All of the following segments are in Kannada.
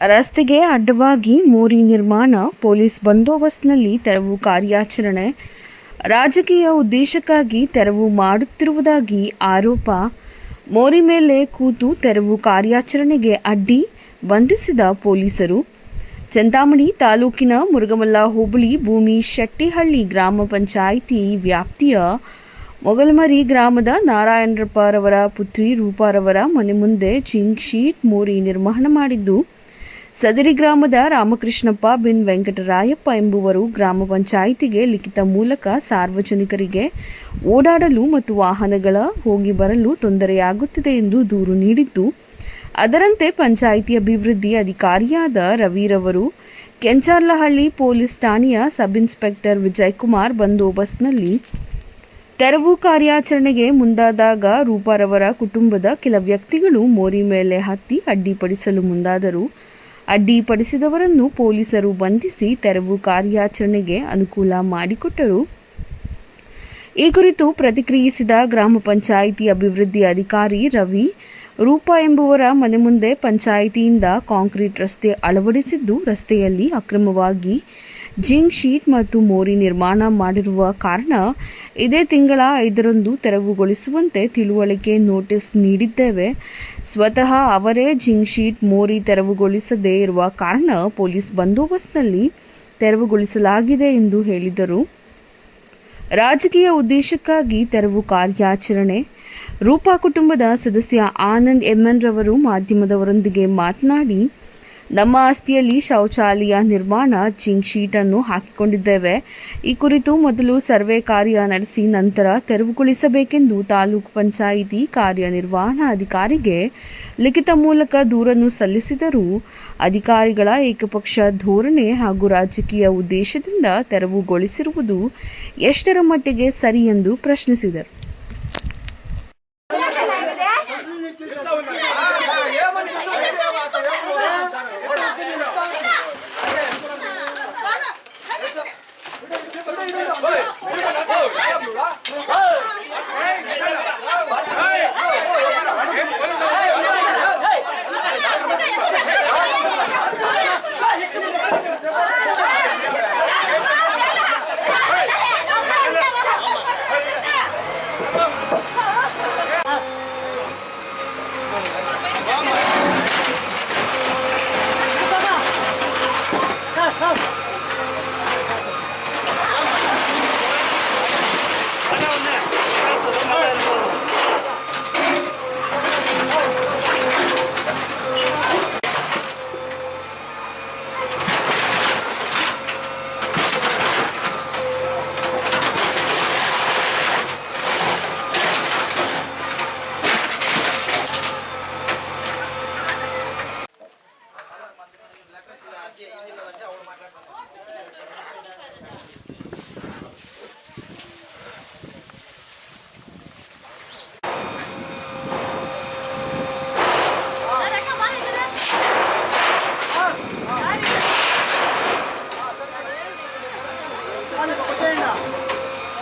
ರಸ್ತೆಗೆ ಅಡ್ಡವಾಗಿ ಮೋರಿ ನಿರ್ಮಾಣ, ಪೊಲೀಸ್ ಬಂದೋಬಸ್ತ್ನಲ್ಲಿ ತೆರವು ಕಾರ್ಯಾಚರಣೆ. ರಾಜಕೀಯ ಉದ್ದೇಶಕ್ಕಾಗಿ ತೆರವು ಮಾಡುತ್ತಿರುವುದಾಗಿ ಆರೋಪ. ಮೋರಿ ಮೇಲೆ ಕೂತು ತೆರವು ಕಾರ್ಯಾಚರಣೆಗೆ ಅಡ್ಡಿ ಬಂಧಿಸಿದ ಪೊಲೀಸರು. ಚಂದಾಮಣಿ ತಾಲೂಕಿನ ಮುರುಗಮಲ್ಲ ಹೋಬಳಿ ಭೂಮಿ ಶೆಟ್ಟಿಹಳ್ಳಿ ಗ್ರಾಮ ಪಂಚಾಯಿತಿ ವ್ಯಾಪ್ತಿಯ ಮೊಗಲ್ಮರಿ ಗ್ರಾಮದ ನಾರಾಯಣರಪ್ಪರವರ ಪುತ್ರಿ ರೂಪಾರವರ ಮನೆ ಮುಂದೆ ಚಿಂಗ್ ಶೀಟ್ ಮೋರಿ ನಿರ್ಮಾಣ ಮಾಡಿದ್ದು ಸದರಿ ಗ್ರಾಮದ ರಾಮಕೃಷ್ಣಪ್ಪ ಬಿನ್ ವೆಂಕಟರಾಯಪ್ಪ ಎಂಬುವರು ಗ್ರಾಮ ಪಂಚಾಯಿತಿಗೆ ಲಿಖಿತ ಮೂಲಕ ಸಾರ್ವಜನಿಕರಿಗೆ ಓಡಾಡಲು ಮತ್ತು ವಾಹನಗಳ ಹೋಗಿ ಬರಲು ತೊಂದರೆಯಾಗುತ್ತಿದೆ ಎಂದು ದೂರು ನೀಡಿದ್ದು, ಅದರಂತೆ ಪಂಚಾಯಿತಿ ಅಭಿವೃದ್ಧಿ ಅಧಿಕಾರಿಯಾದ ರವಿರವರು ಕೆಂಚಾರ್ಲಹಳ್ಳಿ ಪೊಲೀಸ್ ಠಾಣೆಯ ಸಬ್ ಇನ್ಸ್ಪೆಕ್ಟರ್ ವಿಜಯಕುಮಾರ್ ಬಂದೋಬಸ್ತ್ನಲ್ಲಿ ತೆರವು ಕಾರ್ಯಾಚರಣೆಗೆ ಮುಂದಾದಾಗ ರೂಪಾರವರ ಕುಟುಂಬದ ಕೆಲ ವ್ಯಕ್ತಿಗಳು ಮೋರಿ ಮೇಲೆ ಹತ್ತಿ ಅಡ್ಡಿಪಡಿಸಲು ಮುಂದಾದರು. ಅಡ್ಡಿಪಡಿಸಿದವರನ್ನು ಪೊಲೀಸರು ಬಂಧಿಸಿ ತೆರವು ಕಾರ್ಯಾಚರಣೆಗೆ ಅನುಕೂಲ ಮಾಡಿಕೊಟ್ಟರು. ಈ ಕುರಿತು ಪ್ರತಿಕ್ರಿಯಿಸಿದ ಗ್ರಾಮ ಪಂಚಾಯಿತಿ ಅಭಿವೃದ್ಧಿ ಅಧಿಕಾರಿ ರವಿ, ರೂಪ ಎಂಬುವರ ಮನೆ ಮುಂದೆ ಪಂಚಾಯಿತಿಯಿಂದ ಕಾಂಕ್ರೀಟ್ ರಸ್ತೆ ಅಳವಡಿಸಿದ್ದು ರಸ್ತೆಯಲ್ಲಿ ಅಕ್ರಮವಾಗಿ ಜಿಂಕ್ ಶೀಟ್ ಮತ್ತು ಮೋರಿ ನಿರ್ಮಾಣ ಮಾಡಿರುವ ಕಾರಣ ಇದೇ ತಿಂಗಳ ಐದರಂದು ತೆರವುಗೊಳಿಸುವಂತೆ ತಿಳುವಳಿಕೆ ನೋಟಿಸ್ ನೀಡಿದ್ದೇವೆ. ಸ್ವತಃ ಅವರೇ ಜಿಂಕ್ ಶೀಟ್ ಮೋರಿ ತೆರವುಗೊಳಿಸದೇ ಇರುವ ಕಾರಣ ಪೊಲೀಸ್ ಬಂದೋಬಸ್ತ್ನಲ್ಲಿ ತೆರವುಗೊಳಿಸಲಾಗಿದೆ ಎಂದು ಹೇಳಿದರು. ರಾಜಕೀಯ ಉದ್ದೇಶಕ್ಕಾಗಿ ತೆರವು ಕಾರ್ಯಾಚರಣೆ. ರೂಪಾ ಕುಟುಂಬದ ಸದಸ್ಯ ಆನಂದ್ ಎಂಎನ್ ರವರು ಮಾಧ್ಯಮದವರೊಂದಿಗೆ ಮಾತನಾಡಿ ನಮ್ಮ ಆಸ್ತಿಯಲ್ಲಿ ಶೌಚಾಲಯ ನಿರ್ಮಾಣ ಜಿಂಕ್ ಶೀಟನ್ನು ಹಾಕಿಕೊಂಡಿದ್ದೇವೆ. ಈ ಕುರಿತು ಮೊದಲು ಸರ್ವೆ ಕಾರ್ಯ ನಡೆಸಿ ನಂತರ ತೆರವುಗೊಳಿಸಬೇಕೆಂದು ತಾಲೂಕು ಪಂಚಾಯಿತಿ ಕಾರ್ಯನಿರ್ವಹಣಾಧಿಕಾರಿಗೆ ಲಿಖಿತ ಮೂಲಕ ದೂರನ್ನು ಸಲ್ಲಿಸಿದರೂ ಅಧಿಕಾರಿಗಳ ಏಕಪಕ್ಷ ಧೋರಣೆ ಹಾಗೂ ರಾಜಕೀಯ ಉದ್ದೇಶದಿಂದ ತೆರವುಗೊಳಿಸಿರುವುದು ಎಷ್ಟರ ಮಟ್ಟಿಗೆ ಸರಿ ಎಂದು ಪ್ರಶ್ನಿಸಿದರು.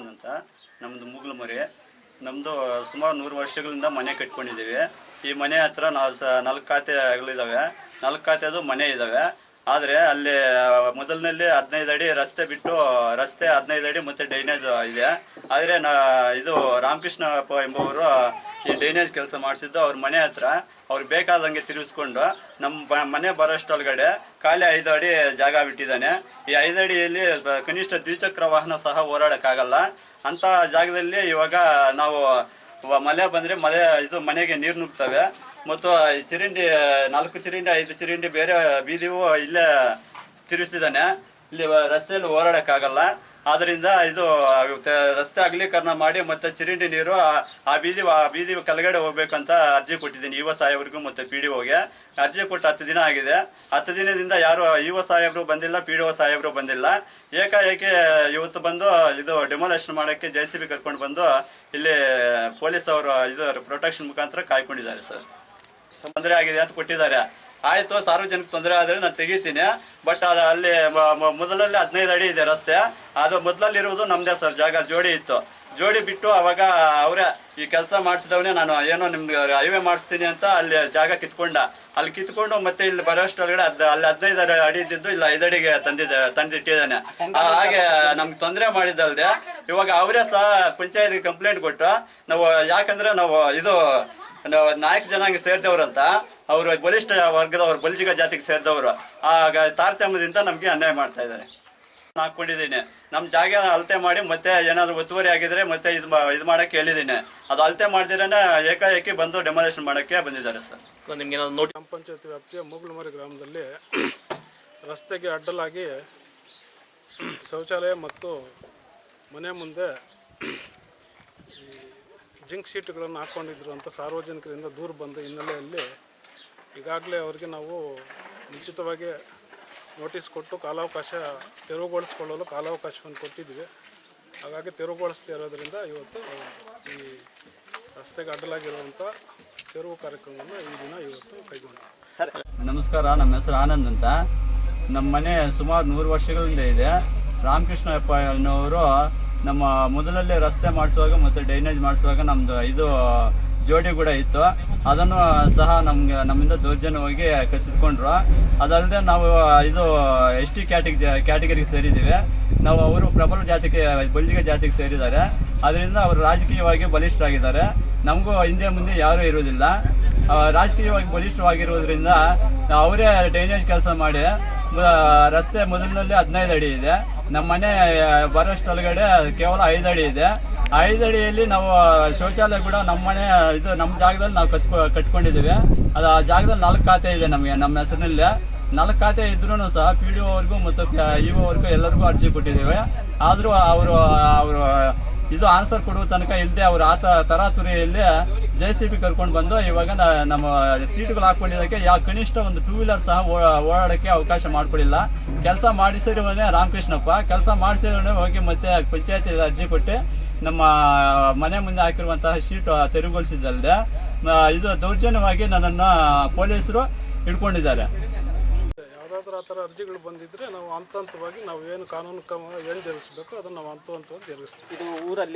ಅಂತ ನಮ್ಮದು ಮುಗ್ಲು ಮರಿ. ನಮ್ಮದು ಸುಮಾರು ನೂರು ವರ್ಷಗಳಿಂದ ಮನೆ ಕಟ್ಕೊಂಡಿದ್ದೀವಿ. ಈ ಮನೆ ಹತ್ರ ನಾವು ಸ ನಾಲ್ಕು ಖಾತೆಗಳಿದ್ದಾವೆ ನಾಲ್ಕು ಖಾತೆದು ಮನೆ ಇದ್ದಾವೆ ಆದರೆ ಅಲ್ಲಿ, ಮೊದಲಿನಲ್ಲಿ ಹದಿನೈದು ಅಡಿ ರಸ್ತೆ ಬಿಟ್ಟು ರಸ್ತೆ ಹದಿನೈದು ಅಡಿ ಮತ್ತೆ ಡ್ರೈನೇಜ್ ಇದೆ. ಆದರೆ ನಾ, ಇದು ರಾಮಕೃಷ್ಣಪ್ಪ ಎಂಬುವರು ಈ ಡ್ರೈನೇಜ್ ಕೆಲಸ ಮಾಡಿಸಿದ್ದು ಅವ್ರ ಮನೆ ಹತ್ರ. ಅವ್ರು ಬೇಕಾದಂಗೆ ತಿರುಗಿಸ್ಕೊಂಡು ನಮ್ಮ ಮನೆ ಬರೋಷ್ಟೊಳಗಡೆ ಖಾಲಿ ಐದು ಅಡಿ ಜಾಗ ಬಿಟ್ಟಿದ್ದಾನೆ. ಈ ಐದು ಅಡಿಯಲ್ಲಿ ಕನಿಷ್ಠ ದ್ವಿಚಕ್ರ ವಾಹನ ಸಹ ಓಡಾಡೋಕ್ಕಾಗಲ್ಲ. ಅಂತ ಜಾಗದಲ್ಲಿ ಇವಾಗ ನಾವು ಮಳೆ ಬಂದ್ರೆ ಮಳೆ, ಇದು ಮನೆಗೆ ನೀರು ನುಗ್ತವೆ. ಮತ್ತು ಚರಂಡಿ, ನಾಲ್ಕು ಚಿರಿಂಡಿ, ಐದು ಚಿರಿಂಡಿ ಬೇರೆ ಬೀದಿಯೂ ಇಲ್ಲೇ ತಿರುಗಿಸಿದ್ದಾನೆ ಇಲ್ಲಿ ರಸ್ತೆಯಲ್ಲಿ ಓಡಾಡೋಕ್ಕಾಗಲ್ಲ ಆದ್ದರಿಂದ ಇದು ರಸ್ತೆ ಅಗಲೀಕರಣ ಮಾಡಿ ಮತ್ತು ಚಿರಿಂಡಿ ನೀರು ಆ- ಆ ಬೀದಿ ಆ ಬೀದಿ ಕೆಳಗಡೆ ಹೋಗ್ಬೇಕಂತ ಅರ್ಜಿ ಕೊಟ್ಟಿದ್ದೀನಿ ಯುವ ಸಾಹೇಬ್ರಿಗೂ ಮತ್ತೆ ಪಿ ಡಿ ಒಗೆ. ಅರ್ಜಿ ಕೊಟ್ಟು ಹತ್ತು ದಿನ ಆಗಿದೆ. ಹತ್ತು ದಿನದಿಂದ ಯಾರು ಯುವ ಸಾಹೇಬರು ಬಂದಿಲ್ಲ, ಪಿ ಡಿ ಒ ಸಾಹೇಬರು ಬಂದಿಲ್ಲ. ಏಕಾಏಕಿ ಇವತ್ತು ಬಂದು ಇದು ಡೆಮೊಲೇಷನ್ ಮಾಡೋಕ್ಕೆ ಜೆ ಸಿ ಬಿ ಕರ್ಕೊಂಡು ಬಂದು ಇಲ್ಲಿ ಪೊಲೀಸ್ ಅವರು ಇದು ಪ್ರೊಟೆಕ್ಷನ್ ಮುಖಾಂತರ ಕಾಯ್ಕೊಂಡಿದ್ದಾರೆ ಸರ್. ತೊಂದರೆ ಆಗಿದೆ ಅಂತ ಕೊಟ್ಟಿದ್ದಾರೆ. ಆಯಿತು, ಸಾರ್ವಜನಿಕ ತೊಂದರೆ ಆದರೆ ನಾನು ತೆಗಿತೀನಿ. ಬಟ್ ಅದು ಅಲ್ಲಿ ಮೊದಲಲ್ಲಿ ಹದಿನೈದು ಅಡಿ ಇದೆ ರಸ್ತೆ. ಅದು ಮೊದಲಲ್ಲಿರುವುದು ನಮ್ಮದೇ ಸರ್ ಜಾಗ, ಜೋಡಿ ಇತ್ತು. ಜೋಡಿ ಬಿಟ್ಟು ಅವಾಗ ಅವರೇ ಈ ಕೆಲಸ ಮಾಡಿಸಿದವನೇ ನಾನು ಏನೋ ನಿಮ್ಗೆ ಹೈವೇ ಮಾಡಿಸ್ತೀನಿ ಅಂತ ಅಲ್ಲಿ ಜಾಗ ಕಿತ್ಕೊಂಡ. ಅಲ್ಲಿ ಕಿತ್ಕೊಂಡು ಮತ್ತೆ ಇಲ್ಲಿ ಬರೋಷ್ಟೊಳಗಡೆ ಅದ್ ಅಲ್ಲಿ ಹದಿನೈದು ಅಡಿ ಇದ್ದಿದ್ದು ಇಲ್ಲ ಐದಡಿಗೆ ತಂದಿದ್ದೆ, ತಂದಿಟ್ಟಿದ್ದಾನೆ. ಹಾಗೆ ನಮ್ಗೆ ತೊಂದರೆ ಮಾಡಿದ್ದಲ್ದೆ. ಇವಾಗ ಅವರೇ ಸಹ ಪಂಚಾಯತ್ಗೆ ಕಂಪ್ಲೇಂಟ್ ಕೊಟ್ಟು ನಾವು ಯಾಕಂದ್ರೆ ನಾವು ಇದು ನಾಯಕ ಜನಾಂಗ ಸೇರಿದವ್ರಂತ, ಅವರು ಬಲಿಷ್ಠ ವರ್ಗದವರು ಬಲಿಜಿಗ ಜಾತಿಗೆ ಸೇರಿದವರು. ಆಗ ತಾರತಮ್ಯದಿಂದ ನಮಗೆ ಅನ್ಯಾಯ ಮಾಡ್ತಾ ಇದ್ದಾರೆ. ಹಾಕೊಂಡಿದ್ದೀನಿ ನಮ್ಮ ಜಾಗ ಅಳತೆ ಮಾಡಿ ಮತ್ತೆ ಏನಾದರೂ ಒತ್ತುವರಿ ಆಗಿದ್ರೆ ಮತ್ತೆ ಇದು ಇದು ಮಾಡಕ್ಕೆ ಹೇಳಿದ್ದೀನಿ. ಅದು ಅಳತೆ ಮಾಡಿದ್ರೇನೆ ಏಕಾಏಕಿ ಬಂದು ಡೆಮಾಲೇಷನ್ ಮಾಡೋಕ್ಕೆ ಬಂದಿದ್ದಾರೆ ಸರ್. ನಿಮ್ಗೆ ನೋಡಿ ಗ್ರಾಮ ಪಂಚಾಯತಿ ವ್ಯಾಪ್ತಿಯ ಮೂಗ್ಲಮರಿ ಗ್ರಾಮದಲ್ಲಿ ರಸ್ತೆಗೆ ಅಡ್ಡಲಾಗಿ ಶೌಚಾಲಯ ಮತ್ತು ಮನೆ ಮುಂದೆ ಜಿಂಕ್ ಶೀಟ್ಗಳನ್ನು ಹಾಕ್ಕೊಂಡಿದ್ರು ಅಂತ ಸಾರ್ವಜನಿಕರಿಂದ ದೂರು ಬಂದ ಹಿನ್ನೆಲೆಯಲ್ಲಿ ಈಗಾಗಲೇ ಅವರಿಗೆ ನಾವು ಮುಂಚಿತವಾಗಿ ನೋಟಿಸ್ ಕೊಟ್ಟು ಕಾಲಾವಕಾಶ ತೆರವುಗೊಳಿಸ್ಕೊಳ್ಳಲು ಕಾಲಾವಕಾಶವನ್ನು ಕೊಟ್ಟಿದ್ವಿ ಹಾಗಾಗಿ ತೆರವುಗೊಳಿಸ್ತಾ ಇರೋದರಿಂದ ಇವತ್ತು ಈ ರಸ್ತೆಗೆ ಅಡ್ಡಲಾಗಿರುವಂಥ ತೆರವು ಕಾರ್ಯಕ್ರಮವನ್ನು ಈ ದಿನ ಇವತ್ತು ಕೈಗೊಂಡಿದ್ದೀವಿ. ನಮಸ್ಕಾರ, ನಮ್ಮ ಹೆಸರು ಆನಂದ್ ಅಂತ. ನಮ್ಮ ಮನೆ ಸುಮಾರು ನೂರು ವರ್ಷಗಳಿಂದ ಇದೆ. ರಾಮಕೃಷ್ಣಪ್ಪ ಅನ್ನೋರು ನಮ್ಮ ಮೊದಲಲ್ಲಿ ರಸ್ತೆ ಮಾಡಿಸುವಾಗ ಮತ್ತು ಡ್ರೈನೇಜ್ ಮಾಡಿಸುವಾಗ ನಮ್ಮದು ಇದು ಜೋಡಿ ಕೂಡ ಇತ್ತು. ಅದನ್ನು ಸಹ ನಮ್ಗೆ, ನಮ್ಮಿಂದ ದೌರ್ಜನ್ಯವಾಗಿ ಕಸಿದ್ಕೊಂಡ್ರು. ಅದಲ್ಲದೆ ನಾವು ಇದು, ಎಸ್ ಟಿ ಕ್ಯಾಟಿಗ್, ಕ್ಯಾಟಗರಿಗೆ ಸೇರಿದ್ದೀವಿ. ನಾವು ಅವರು ಪ್ರಬಲ ಜಾತಿಗೆ ಬಲ್ಲಿಗೆ ಜಾತಿಗೆ ಸೇರಿದ್ದಾರೆ. ಅದರಿಂದ ಅವರು ರಾಜಕೀಯವಾಗಿ ಬಲಿಷ್ಠರಾಗಿದ್ದಾರೆ. ನಮಗೂ ಹಿಂದೆ ಮುಂದೆ ಯಾರೂ ಇರುವುದಿಲ್ಲ. ರಾಜಕೀಯವಾಗಿ ಬಲಿಷ್ಠವಾಗಿರುವುದರಿಂದ ಅವರೇ ಡ್ರೈನೇಜ್ ಕೆಲಸ ಮಾಡಿ ರಸ್ತೆ ಮೊದಲಿನಲ್ಲಿ ಹದಿನೈದು ಅಡಿ ಇದೆ. ನಮ್ಮ ಮನೆ ಬರೋಷ್ಟೊಳಗಡೆ ಕೇವಲ ಐದು ಅಡಿ ಇದೆ. ಐದಡಿಯಲ್ಲಿ ನಾವು ಶೌಚಾಲಯ ಕೂಡ ನಮ್ಮ ಮನೆ ಇದು ನಮ್ಮ ಜಾಗದಲ್ಲಿ ನಾವು ಕಟ್ಕೊ ಕಟ್ಕೊಂಡಿದ್ದೀವಿ. ಅದು ಆ ಜಾಗದಲ್ಲಿ ನಾಲ್ಕು ಖಾತೆ ಇದೆ ನಮಗೆ, ನಮ್ಮ ಹೆಸರಿನಲ್ಲೇ. ನಾಲ್ಕು ಖಾತೆ ಇದ್ರೂ ಸಹ ಪಿ ಡಿ ಒವರೆಗೂ ಮತ್ತು ಇ ಅವ್ರಿಗೂ ಎಲ್ಲರಿಗೂ ಅರ್ಜಿ ಕೊಟ್ಟಿದ್ದೇವೆ. ಆದರೂ ಅವರು ಅವರು ಇದು ಆನ್ಸರ್ ಕೊಡುವ ತನಕ ಇಲ್ಲದೆ ಅವ್ರ ಆತ ತರಾತುರಿಯಲ್ಲಿ ಜೆ ಸಿ ಬಿ ಕರ್ಕೊಂಡು ಬಂದು ಇವಾಗ ನಮ್ಮ ಸೀಟುಗಳು ಹಾಕೊಂಡಿದ್ದಕ್ಕೆ ಯಾವ ಕನಿಷ್ಠ ಒಂದು ಟೂ ವೀಲರ್ ಸಹ ಓಡಾಡಕ್ಕೆ ಅವಕಾಶ ಮಾಡಿಕೊಡಿಲ್ಲ. ಕೆಲಸ ಮಾಡಿಸಿರುವನೇ ರಾಮಕೃಷ್ಣಪ್ಪ. ಕೆಲಸ ಮಾಡಿಸಿರೋನೇ ಹೋಗಿ ಮತ್ತೆ ಪಂಚಾಯತಿ ಅರ್ಜಿ ಕೊಟ್ಟು ನಮ್ಮ ಮನೆ ಮುಂದೆ ಹಾಕಿರುವಂತಹ ಶೀಟ್ ತೆರವುಗೊಳಿಸಿದ್ದಲ್ಲದೆ ಇದು ದೌರ್ಜನ್ಯವಾಗಿ ನನ್ನನ್ನು ಪೊಲೀಸರು ಹಿಡ್ಕೊಂಡಿದ್ದಾರೆ. ಯಾವುದಾದ್ರೂ ಆ ಥರ ಅರ್ಜಿಗಳು ಬಂದಿದ್ದರೆ ನಾವು ಹಂತ ಹಂತವಾಗಿ ನಾವು ಏನು ಕಾನೂನು ಕ್ರಮ ಏನು ಜರುಗಿಸ್ಬೇಕು ಅದನ್ನು ನಾವು ಹಂತ ಹಂತವಾಗಿ ಜರುಗಿಸ್ತೀವಿ. ಇದು ಊರಲ್ಲಿ